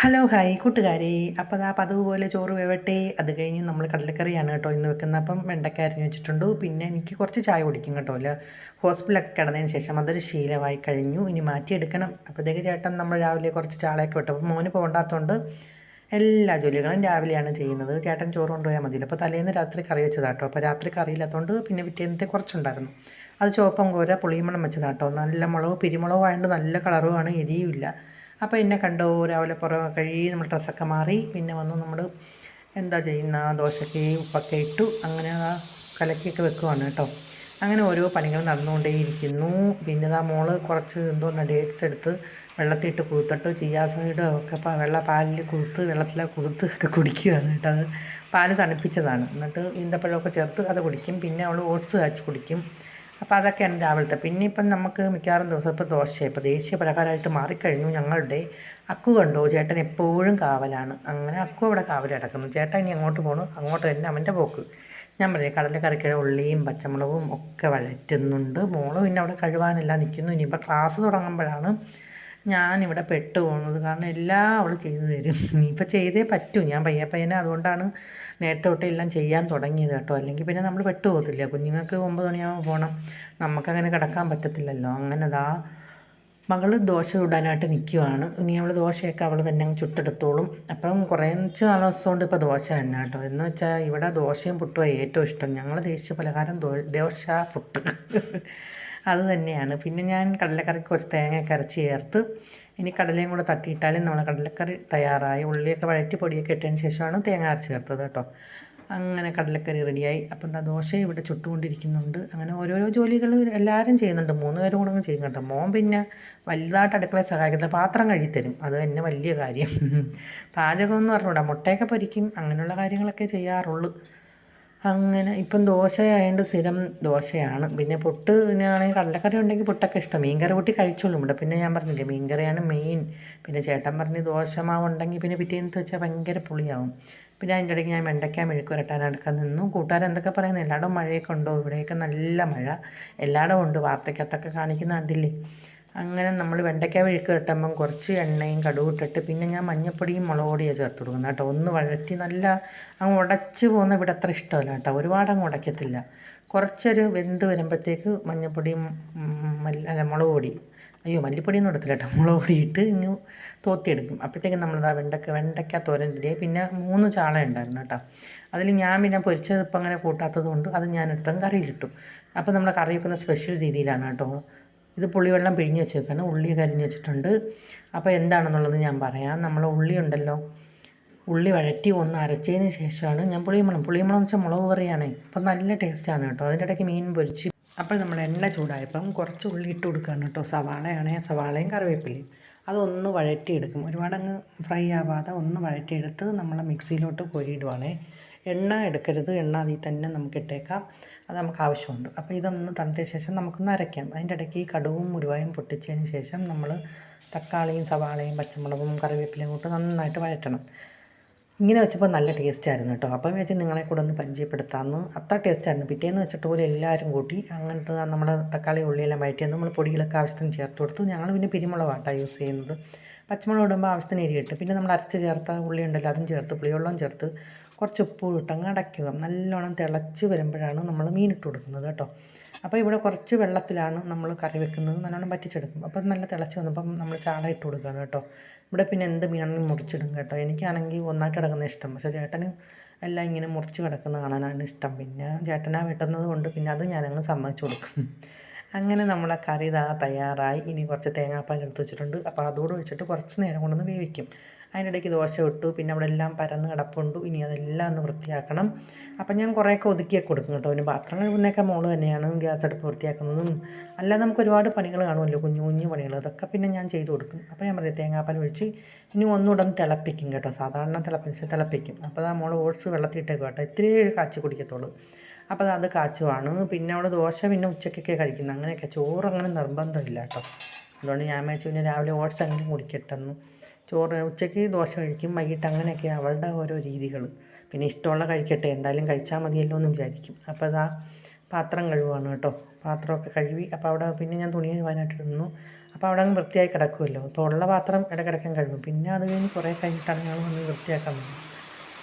Hello hi കൂട്ടുകാരെ. അപ്പോൾ ആ പതിവ് പോലെ ചോറ് വേവട്ടെ. അത് കഴിഞ്ഞ് നമ്മൾ കടലക്കറിയാണ് കേട്ടോ ഇന്ന് വെക്കുന്നത്. അപ്പം വെണ്ടയ്ക്ക അരിഞ്ഞ് വെച്ചിട്ടുണ്ട്. പിന്നെ എനിക്ക് കുറച്ച് ചായ കുടിക്കും കേട്ടോ. അല്ല ഹോസ്പിറ്റലൊക്കെ കിടന്നതിന് ശേഷം അതൊരു ശീലമായി കഴിഞ്ഞു. ഇനി മാറ്റിയെടുക്കണം. അപ്പോഴത്തേക്ക് ചേട്ടൻ നമ്മൾ രാവിലെ കുറച്ച് ചാളയൊക്കെ വിട്ടു. അപ്പോൾ മോന് പോകണ്ടാത്തതുകൊണ്ട് എല്ലാ ജോലികളും രാവിലെയാണ് ചെയ്യുന്നത്. ചേട്ടൻ ചോറ് കൊണ്ടുപോയാൽ മതിയല്ലോ. അപ്പോൾ തലേന്ന് രാത്രി കറി വെച്ചതാട്ടോ അപ്പോൾ രാത്രി കറിയില്ലാത്തതുകൊണ്ട് പിന്നെ പിറ്റേന്നത്തെ കുറച്ചുണ്ടായിരുന്നു. അത് ചുവപ്പം കോര പുളിയമ്മണം വെച്ചതാട്ടോ നല്ല മുളക് പിരിമുളക് ആയതുകൊണ്ട് നല്ല കളറുമാണ് എരിയുമില്ല അപ്പോൾ എന്നെ കണ്ടോ രാവിലെ പുറമെ കഴുകി നമ്മൾ ഡ്രസ്സൊക്കെ മാറി പിന്നെ വന്ന് നമ്മൾ എന്താ ചെയ്യുന്ന ദോശയ്ക്ക് ഉപ്പൊക്കെ ഇട്ടു അങ്ങനെ കലക്കിയൊക്കെ വെക്കുവാണ് കേട്ടോ. അങ്ങനെ ഓരോ പണികൾ നടന്നുകൊണ്ടേയിരിക്കുന്നു. പിന്നെ ആ മോൾ കുറച്ച് എന്തോ ഡേറ്റ്സ് എടുത്ത് വെള്ളത്തിട്ട് കുതിർത്തിട്ട് ചിയാ സൈഡോ ഒക്കെ വെള്ള പാലിൽ കുതിർത്ത് വെള്ളത്തിൽ കുതിർത്ത് ഒക്കെ കുടിക്കുകയാണ് കേട്ടോ. അത് പാൽ തണുപ്പിച്ചതാണ്. എന്നിട്ട് ഈന്തപ്പഴമൊക്കെ ചേർത്ത് അത് കുടിക്കും. പിന്നെ അവൾ ഓട്സ് കാച്ചി കുടിക്കും. അപ്പോൾ അതൊക്കെയാണ് രാവിലത്തെ. പിന്നെ ഇപ്പം നമുക്ക് മിക്കവാറും ദിവസം ഇപ്പോൾ ദോശ ഇപ്പോൾ ദേശീയ പലഹാരമായിട്ട് മാറിക്കഴിഞ്ഞു. ഞങ്ങളുടെ അക്കു കണ്ടോ? ചേട്ടൻ എപ്പോഴും കാവലാണ്. അങ്ങനെ അക്കു അവിടെ കാവൽ കിടക്കുന്നു. ചേട്ടൻ ഇനി അങ്ങോട്ട് പോകണു അങ്ങോട്ട് തന്നെ അവന്റെ പോക്ക്. ഞാൻ പറയാം കടലക്കറിക്ക് ഉള്ളിയും പച്ചമുളകും ഒക്കെ വഴറ്റുന്നുണ്ട്. മോൾ പിന്നെ അവിടെ കഴുകാനെല്ലാം നിൽക്കുന്നു. ഇനിയിപ്പോൾ ക്ലാസ് തുടങ്ങുമ്പോഴാണ് ഞാനിവിടെ പെട്ടു പോകുന്നത്. കാരണം എല്ലാം അവൾ ചെയ്തു തരും. ഇനിയിപ്പോൾ ചെയ്തേ പറ്റൂ. ഞാൻ പയ്യെ പയ്യനെ അതുകൊണ്ടാണ് നേരത്തെ തൊട്ടേ എല്ലാം ചെയ്യാൻ തുടങ്ങിയത് കേട്ടോ. അല്ലെങ്കിൽ പിന്നെ നമ്മൾ പെട്ടു പോകത്തില്ല. കുഞ്ഞുങ്ങൾക്ക് ഒമ്പത് മണിയാകുമ്പോൾ പോകണം നമുക്കങ്ങനെ കിടക്കാൻ പറ്റത്തില്ലല്ലോ. അങ്ങനെ ദാ മകൾ ദോശ ചുടാനായിട്ട് നിൽക്കുവാണ് ഇനി അവൾ ദോശയൊക്കെ അവൾ തന്നെ അങ്ങ് ചുട്ടെടുത്തോളും. അപ്പം കുറേ നാല് ദിവസം കൊണ്ട് ഇപ്പോൾ ദോശ തന്നെ കേട്ടോ. എന്ന് വെച്ചാൽ ഇവിടെ ദോശയും പുട്ടുമാണ് ഏറ്റവും ഇഷ്ടം. ഞങ്ങൾ ദേശീയ പലഹാരം ദോശ പുട്ട്. അത് തന്നെയാണ്. പിന്നെ ഞാൻ കടലക്കറിക്ക് കുറച്ച് തേങ്ങയൊക്കെ അരച്ച് ചേർത്ത് ഇനി കടലയും കൂടെ തട്ടിയിട്ടാലും നമ്മൾ കടലക്കറി തയ്യാറായി. ഉള്ളിയൊക്കെ വഴറ്റി പൊടിയൊക്കെ ഇട്ടതിന് ശേഷമാണ് തേങ്ങ അരച്ച് ചേർത്തത് കേട്ടോ. അങ്ങനെ കടലക്കറി റെഡിയായി. അപ്പം എന്താ ദോശ ഇവിടെ ചുട്ടുകൊണ്ടിരിക്കുന്നുണ്ട്. അങ്ങനെ ഓരോരോ ജോലികൾ എല്ലാവരും ചെയ്യുന്നുണ്ട്. മൂന്ന് പേരും കൂടെ ചെയ്യും കേട്ടോ. മോൻ പിന്നെ വലുതായിട്ട് അടുക്കള സഹായിക്കുന്ന പാത്രം കഴുകിത്തരും. അത് തന്നെ വലിയ കാര്യം. പാചകം എന്ന് പറഞ്ഞുകൂടാ. മുട്ടയൊക്കെ പൊരിക്കും. അങ്ങനെയുള്ള കാര്യങ്ങളൊക്കെ ചെയ്യാറുള്ളൂ. അങ്ങനെ ഇപ്പം ദോശയായതുകൊണ്ട് സ്ഥിരം ദോശയാണ്. പിന്നെ പുട്ട് ആണെങ്കിൽ കടലക്കറി ഉണ്ടെങ്കിൽ പുട്ടൊക്കെ ഇഷ്ടം. മീൻകറി കൂട്ടി കഴിച്ചോളും ഇവിടെ. പിന്നെ ഞാൻ പറഞ്ഞില്ലേ മീൻകറിയാണ് മെയിൻ പിന്നെ ചേട്ടൻ പറഞ്ഞ് ഉണ്ടെങ്കിൽ പിന്നെ പിറ്റേന്ന് വെച്ചാൽ ഭയങ്കര പുളിയാവും. പിന്നെ അതിന്റെ ഇടയ്ക്ക് ഞാൻ വെണ്ടയ്ക്ക മെഴുക്ക് വരട്ടാനെടുക്കാൻ നിന്നു. കൂട്ടുകാരെന്തൊക്കെ പറയുന്നത് എല്ലായിടവും മഴയൊക്കെ ഉണ്ടോ? ഇവിടെയൊക്കെ നല്ല മഴ. എല്ലായിടവും ഉണ്ട്. വാർത്തയ്ക്കകത്തൊക്കെ കാണിക്കുന്ന കണ്ടില്ലേ? അങ്ങനെ നമ്മൾ വെണ്ടയ്ക്ക മെഴുക്ക് കെട്ടുമ്പം കുറച്ച് എണ്ണയും കടുവും ഇട്ടിട്ട് പിന്നെ ഞാൻ മഞ്ഞപ്പൊടിയും മുളക് പൊടിയാണ് ചേർത്ത് കൊടുക്കുന്നത് കേട്ടോ. ഒന്ന് വഴറ്റി നല്ല അങ്ങ് ഉടച്ച് പോകുന്ന ഇവിടെ അത്ര ഇഷ്ടമല്ല കേട്ടോ. ഒരുപാട് അങ്ങ് ഉടയ്ക്കത്തില്ല കുറച്ചൊരു വെന്ത് വരുമ്പോഴത്തേക്ക് മഞ്ഞപ്പൊടിയും അല്ല മുളക് പൊടി അയ്യോ മല്ലിപ്പൊടിയൊന്നും എടുത്തില്ല കേട്ടോ. മുളക് പൊടി ഇട്ട് ഇങ്ങ് തോത്തിയെടുക്കും. അപ്പോഴത്തേക്കും നമ്മളിതാ വെണ്ടയ്ക്ക വെണ്ടയ്ക്ക തോരന്റെ പിന്നെ മൂന്ന് ചാള ഉണ്ടായിരുന്നു കേട്ടോ. അതിൽ ഞാൻ പിന്നെ പൊരിച്ചത് ഇപ്പം അങ്ങനെ കൂട്ടാത്തത് കൊണ്ട് അത് ഞാൻ കറിയിലിട്ടു. അപ്പോൾ നമ്മൾ കറി വെക്കുന്ന സ്പെഷ്യൽ രീതിയിലാണ് കേട്ടോ. ഇത് പുളിവെള്ളം പിഴിഞ്ഞ് വെച്ചേക്കാണ്. ഉള്ളി കരിഞ്ഞ് വെച്ചിട്ടുണ്ട്. അപ്പോൾ എന്താണെന്നുള്ളത് ഞാൻ പറയാം. നമ്മൾ ഉള്ളി ഉണ്ടല്ലോ. ഉള്ളി വഴറ്റി ഒന്ന് അരച്ചതിന് ശേഷമാണ് ഞാൻ പുളിയമ്പളം പുളിയമ്പളം എന്ന് വെച്ചാൽ മുളക് കറിയാണ്. അപ്പം നല്ല ടേസ്റ്റാണ് കേട്ടോ. അതിന്റെ ഇടയ്ക്ക് മീൻ പൊരിച്ച്. അപ്പോൾ നമ്മൾ എണ്ണ ചൂടായപ്പം കുറച്ച് ഉള്ളി ഇട്ട് കൊടുക്കുകയാണ് കേട്ടോ. സവാളയാണെങ്കിൽ സവാളയും കറിവേപ്പിലയും. അതൊന്ന് വഴറ്റിയെടുക്കും. ഒരുപാടങ്ങ് ഫ്രൈ ആവാതെ ഒന്ന് വഴറ്റിയെടുത്ത് നമ്മൾ മിക്സിയിലോട്ട് കോരിയിടുവാണേ. എണ്ണ എടുക്കരുത്. എണ്ണ അതിൽ തന്നെ നമുക്ക് ഇട്ടേക്കാം. അത് നമുക്ക് ആവശ്യമുണ്ട്. അപ്പോൾ ഇതൊന്ന് തണുത്ത ശേഷം നമുക്കൊന്ന് അരയ്ക്കാം. അതിന്റെ ഇടയ്ക്ക് ഈ കടുവും മുരുവായും പൊട്ടിച്ചതിന് ശേഷം നമ്മൾ തക്കാളിയും സവാളയും പച്ചമുളകും കറിവേപ്പിലയും കൂട്ട് നന്നായിട്ട് വഴറ്റണം. ഇങ്ങനെ വെച്ചപ്പോൾ നല്ല ടേസ്റ്റ് ആയിരുന്നു കേട്ടോ. അപ്പം വെച്ച് നിങ്ങളെ കൂടെ ഒന്ന് പരിചയപ്പെടുത്താമെന്ന്. അത്ര ടേസ്റ്റ് ആയിരുന്നു. പിറ്റേന്ന് വെച്ചിട്ട് പോലെ എല്ലാവരും കൂട്ടി അങ്ങനത്തെ നമ്മൾ തക്കാളി ഉള്ളിയെല്ലാം വഴറ്റിയത് നമ്മൾ പൊടികളൊക്കെ ആവശ്യത്തിന് ചേർത്ത് കൊടുത്തു. ഞങ്ങൾ പിന്നെ പിരിമുളകാട്ടാണ് യൂസ് ചെയ്യുന്നത്. പച്ചമുളക് ഇടുമ്പോൾ ആവശ്യത്തിന് എരിയിട്ട് പിന്നെ നമ്മൾ അരച്ച് ചേർത്ത ഉള്ളി ഉണ്ടല്ലോ അതും ചേർത്ത് പുളിവെള്ളം ചേർത്ത് കുറച്ച് ഉപ്പ് ഇട്ടങ്ങ് അടയ്ക്കുക. നല്ലോണം തിളച്ച് വരുമ്പോഴാണ് നമ്മൾ മീനിട്ട് കൊടുക്കുന്നത് കേട്ടോ. അപ്പോൾ ഇവിടെ കുറച്ച് വെള്ളത്തിലാണ് നമ്മൾ കറി വെക്കുന്നത്. നല്ലോണം പറ്റിച്ചെടുക്കും അപ്പോൾ നല്ല തിളച്ച് വന്നപ്പം നമ്മൾ ചാള ഇട്ട് കൊടുക്കുകയാണ് കേട്ടോ. ഇവിടെ പിന്നെ എന്ത് മീനാണെങ്കിലും മുറിച്ചിടും കേട്ടോ. എനിക്കാണെങ്കിൽ ഒന്നായിട്ട് കിടക്കുന്ന ഇഷ്ടം. പക്ഷേ ചേട്ടന് എല്ലാം ഇങ്ങനെ മുറിച്ച് കിടക്കുന്ന കാണാനാണ് ഇഷ്ടം. പിന്നെ ചേട്ടനാ വെട്ടുന്നത് കൊണ്ട് പിന്നെ അത് ഞാനങ്ങ് സമ്മതിച്ചു കൊടുക്കും. അങ്ങനെ നമ്മളെ കറി ഇതാ തയ്യാറായി. ഇനി കുറച്ച് തേങ്ങാപ്പാൽ എടുത്ത് വെച്ചിട്ടുണ്ട്. അപ്പോൾ അതോട് വെച്ചിട്ട് കുറച്ച് നേരം കൊണ്ടൊന്ന് വേവിക്കും. അതിനിടയ്ക്ക് ദോശ ഇട്ടു. പിന്നെ അവിടെ എല്ലാം പരന്ന് കിടപ്പുണ്ട്. ഇനി അതെല്ലാം ഒന്ന് വൃത്തിയാക്കണം. അപ്പം ഞാൻ കുറേയൊക്കെ ഒതുക്കിയൊക്കെ കൊടുക്കും കേട്ടോ. പിന്നെ പാത്രം കഴുകുന്നതൊക്കെ മോൾ തന്നെയാണ് ഗ്യാസ് അടുപ്പ് വൃത്തിയാക്കുന്നതും. അല്ലാതെ നമുക്ക് ഒരുപാട് പണികൾ കാണുമല്ലോ കുഞ്ഞു കുഞ്ഞു പണികൾ. അതൊക്കെ പിന്നെ ഞാൻ ചെയ്തു കൊടുക്കും. അപ്പോൾ ഞാൻ പറയും തേങ്ങാപ്പാൽ ഒഴിച്ച് ഇനി ഒന്നുകൂടെ ഒന്ന് തിളപ്പിക്കും കേട്ടോ. സാധാരണ തിളപ്പിച്ച് തിളപ്പിക്കും. അപ്പോൾ ആ മോൾ ഓട്സ് വെള്ളത്തിയിട്ടേക്കും കേട്ടോ. ഇത്തിരി കാച്ചി കുടിക്കത്തുള്ളൂ. അപ്പോൾ അത് കാച്ചുവാണ്. പിന്നെ അവിടെ ദോശ പിന്നെ ഉച്ചയ്ക്കൊക്കെ കഴിക്കുന്നത് അങ്ങനെയൊക്കെ ചോറ് അങ്ങനെ നിർബന്ധമില്ല കേട്ടോ. അതുകൊണ്ട് ഞാൻ വെച്ച് പിന്നെ രാവിലെ ഓട്സ് അങ്ങനെ കുടിക്കട്ടെന്ന്. ചോറ് ഉച്ചയ്ക്ക് ദോശ കഴിക്കും വൈകിട്ട് അങ്ങനെയൊക്കെ അവളുടെ ഓരോ രീതികൾ. പിന്നെ ഇഷ്ടമുള്ള കഴിക്കട്ടെ എന്തായാലും കഴിച്ചാൽ മതിയല്ലോ എന്ന് വിചാരിക്കും. അപ്പോൾ അതാ പാത്രം കഴുകുവാണ് കേട്ടോ. പാത്രമൊക്കെ കഴുകി അപ്പോൾ അവിടെ പിന്നെ ഞാൻ തുണി കഴുകാനായിട്ട് നിന്നു. അപ്പോൾ അവിടെ അങ്ങ് വൃത്തിയായി കിടക്കുമല്ലോ അപ്പോൾ ഉള്ള പാത്രം ഇടക്കിടക്കാൻ കഴുകും. പിന്നെ അത് കഴിഞ്ഞ് കുറേ കഴിഞ്ഞിട്ടാണ് ഞങ്ങൾ വന്ന് വൃത്തിയാക്കാൻ പോകുന്നത്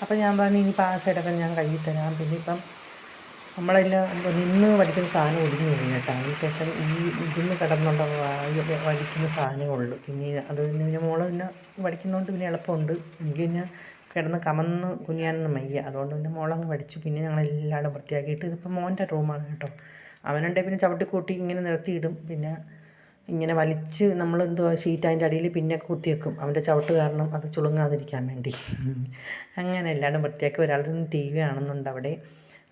അപ്പോൾ ഞാൻ പറഞ്ഞു ഇനി പാ സൈഡൊക്കെ ഞാൻ കഴുകി തരാം പിന്നെ ഇപ്പം നമ്മളെല്ലാം നിന്ന് വലിക്കുന്ന സാധനം ഒടിഞ്ഞു പോയി കേട്ടോ. അതിന് ശേഷം ഈ ഇതിന്ന് കിടന്നുള്ള വലിക്കുന്ന സാധനമുള്ളൂ പിന്നെ അത് പിന്നെ പിന്നെ മോൾ പിന്നെ വടിക്കുന്നതുകൊണ്ട് പിന്നെ എളുപ്പമുണ്ട്. എനിക്ക് പിന്നെ കിടന്ന് കമന്ന് കുനിയാനൊന്നും മയ്യ അതുകൊണ്ട് പിന്നെ മോളങ്ങ് വടിച്ചു പിന്നെ ഞങ്ങളെല്ലാവരും വൃത്തിയാക്കിയിട്ട് ഇതിപ്പോൾ മോന്റെ റൂമാണ് കേട്ടോ. അവനുണ്ടെങ്കിൽ പിന്നെ ചവിട്ടിക്കൂട്ടി ഇങ്ങനെ നിർത്തിയിടും. പിന്നെ ഇങ്ങനെ വലിച്ച് നമ്മൾ എന്തോ ഷീറ്റ് അതിന്റെ അടിയിൽ പിന്നെ കുത്തി വെക്കും. അവന്റെ ചവിട്ട് കാരണം അത് ചുളുങ്ങാതിരിക്കാൻ വേണ്ടി. അങ്ങനെ എല്ലാവരും വൃത്തിയാക്കി. ഒരാളുടെ ടി വി ആണെന്നുണ്ട് അവിടെ.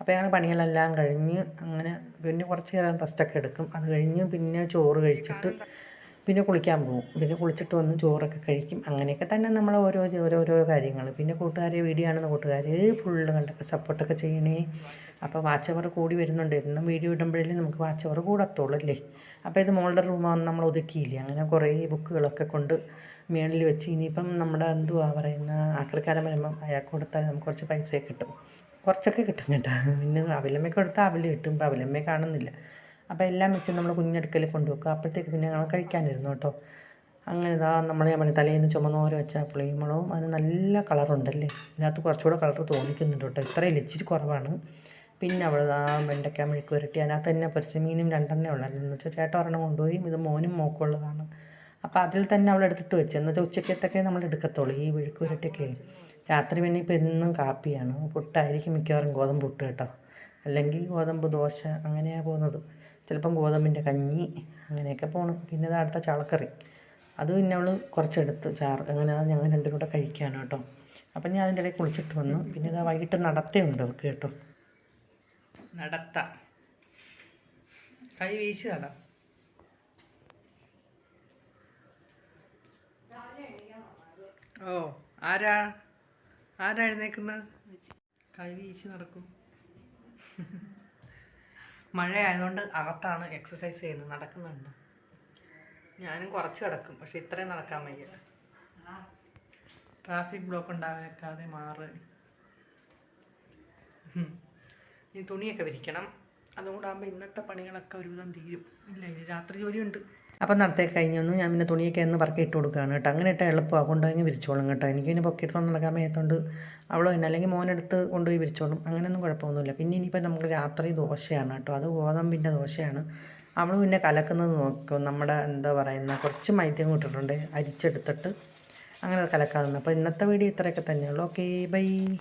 അപ്പോൾ ഞങ്ങൾ പണികളെല്ലാം കഴിഞ്ഞ് അങ്ങനെ പിന്നെ കുറച്ച് നേരം റെസ്റ്റൊക്കെ എടുക്കും. അത് കഴിഞ്ഞ് പിന്നെ ചോറ് കഴിച്ചിട്ട് പിന്നെ കുളിക്കാൻ പോകും പിന്നെ കുളിച്ചിട്ട് വന്ന് ചോറൊക്കെ കഴിക്കും. അങ്ങനെയൊക്കെ തന്നെ നമ്മൾ ഓരോ ഓരോരോ കാര്യങ്ങൾ പിന്നെ കൂട്ടുകാരെ വീഡിയോ കൂട്ടുകാർ ഫുള്ള് കണ്ടൊക്കെ സപ്പോർട്ടൊക്കെ ചെയ്യണേ. അപ്പോൾ വാച്ച് അവർ കൂടി വരുന്നുണ്ട്. എന്നും വീഡിയോ ഇടുമ്പോഴേ നമുക്ക് വാച്ച് അവർ കൂടത്തുള്ളൂ അല്ലേ? അപ്പോൾ ഇത് മോളുടെ റൂമാണെന്ന് നമ്മൾ ഒതുക്കിയില്ലേ? അങ്ങനെ കുറേ ബുക്കുകളൊക്കെ കൊണ്ട് മേളിൽ വെച്ച് ഇനിയിപ്പം നമ്മുടെ എന്തുവാ പറയുന്ന ആക്രിക്കാരൻ വരുമ്പം അയാൾക്ക് കൊടുത്താൽ നമുക്ക് കുറച്ച് പൈസയൊക്കെ കിട്ടും. കുറച്ചൊക്കെ കിട്ടും കേട്ടോ. പിന്നെ അവലമ്മയ്ക്ക് കൊടുത്താൽ അവൽ കിട്ടും. ഇപ്പം അവലമ്മയെ കാണുന്നില്ല. അപ്പോൾ എല്ലാം വെച്ച് നമ്മൾ കുഞ്ഞടുക്കൽ കൊണ്ടുവെക്കുക. അപ്പോഴത്തേക്ക് പിന്നെ ഞങ്ങൾ കഴിക്കാനിരുന്നു കേട്ടോ. അങ്ങനെ ഇതാ നമ്മൾ ഞാൻ പറഞ്ഞു തലേന്ന് ചുമന്നോര വെച്ച പുളിമുളകും അതിന് നല്ല കളറുണ്ടല്ലേ? ഇതിനകത്ത് കുറച്ചുകൂടെ കളർ തോന്നിക്കുന്നുണ്ട് കേട്ടോ. ഇത്രയും ഇച്ചിരി കുറവാണ്. പിന്നെ അവൾ ആ വെണ്ടയ്ക്ക മെഴുക്ക് പുരട്ടി. അതിനകത്ത് തന്നെ പൊരിച്ച മീനും രണ്ടെണ്ണേ ഉള്ളായിരുന്നു. എന്ന് വെച്ചാൽ ചേട്ടൻ ഒരെണ്ണം കൊണ്ടുപോയി. ഇത് മോനും മോക്കുള്ളതാണ് അപ്പോൾ അതിൽ തന്നെ അവൾ എടുത്തിട്ട് വെച്ച്. എന്ന് വെച്ചാൽ ഉച്ചക്കത്തൊക്കെ നമ്മൾ എടുക്കത്തുള്ളൂ ഈ മെഴുക്ക് പുരട്ടിയൊക്കെ. രാത്രി പിന്നെ ഇപ്പോൾ എന്നും കാപ്പിയാണ്. പുട്ടായിരിക്കും മിക്കവാറും ഗോതമ്പ് പുട്ട് കേട്ടോ. അല്ലെങ്കിൽ ഗോതമ്പ് ദോശ അങ്ങനെയാണ് പോകുന്നത്. ചിലപ്പം ഗോതമ്പിന്റെ കഞ്ഞി അങ്ങനെയൊക്കെ പോകണം പിന്നെ ഇത് അടുത്ത ചാളക്കറി. അത് പിന്നെ അവൾ കുറച്ചെടുത്ത് ചാറ്. അങ്ങനെ അത് ഞങ്ങൾ രണ്ടും കൂടെ കഴിക്കുകയാണ് കേട്ടോ. അപ്പം ഞാൻ അതിന്റെ ഇടയിൽ കുളിച്ചിട്ട് വന്നു. പിന്നെ ഇതാ വൈകിട്ട് നടത്തയുണ്ട് അവർക്ക് കേട്ടോ. നടത്ത. കൈ വീശി നട. ഓ ആരാ? ആരാ എഴുന്നേക്കുന്നത്? കൈ വീശി നടക്കും. മഴ ആയതുകൊണ്ട് അകത്താണ് എക്സസൈസ് ചെയ്യുന്നത്. നടക്കുന്നുണ്ട്. ഞാനും കുറച്ച് കിടക്കും പക്ഷെ ഇത്രയും നടക്കാൻ വയ്യ. ട്രാഫിക് ബ്ലോക്ക് ഉണ്ടാകാതെ മാറ്. ഇനി തുണിയൊക്കെ വിരിക്കണം. അതുകൂടെ ആകുമ്പോൾ ഇന്നത്തെ പണികളൊക്കെ ഒരുവിധം തീരും. ഇല്ല ഇനി രാത്രി ജോലിയുണ്ട്. അപ്പം നടത്തേ കഴിഞ്ഞൊന്നും ഞാൻ പിന്നെ തുണിയൊക്കെ എന്ന് പറക്കി ഇട്ട് കൊടുക്കുകയാണ് കേട്ടോ. അങ്ങനെ ഇട്ടാൽ എളുപ്പമാണ്. കൊണ്ടുപോയി വിരിച്ചോളും കേട്ടോ. എനിക്ക് പിന്നെ പൊക്കിയിട്ട് നടക്കാൻ മേത്തോണ്ട് അവളോ എന്നെ അല്ലെങ്കിൽ മോനെടുത്ത് കൊണ്ടുപോയി വിരിച്ചോളും. അങ്ങനെയൊന്നും കുഴപ്പമൊന്നുമില്ല. പിന്നെ ഇനിയിപ്പോൾ നമുക്ക് രാത്രി ദോശയാണ് കേട്ടോ. അത് ഗോതമ്പിന്റെ ദോശയാണ്. അവൾ പിന്നെ കലക്കുന്നത് നോക്കും. നമ്മുടെ എന്താ പറയുന്ന കുറച്ച് മൈദ്യം ഇട്ടിട്ടുണ്ട്. അരിച്ചെടുത്തിട്ട് അങ്ങനെ കലക്കാതെ അപ്പോൾ ഇന്നത്തെ വീഡിയോ ഇത്രയൊക്കെ തന്നെയുള്ളൂ. Okay bye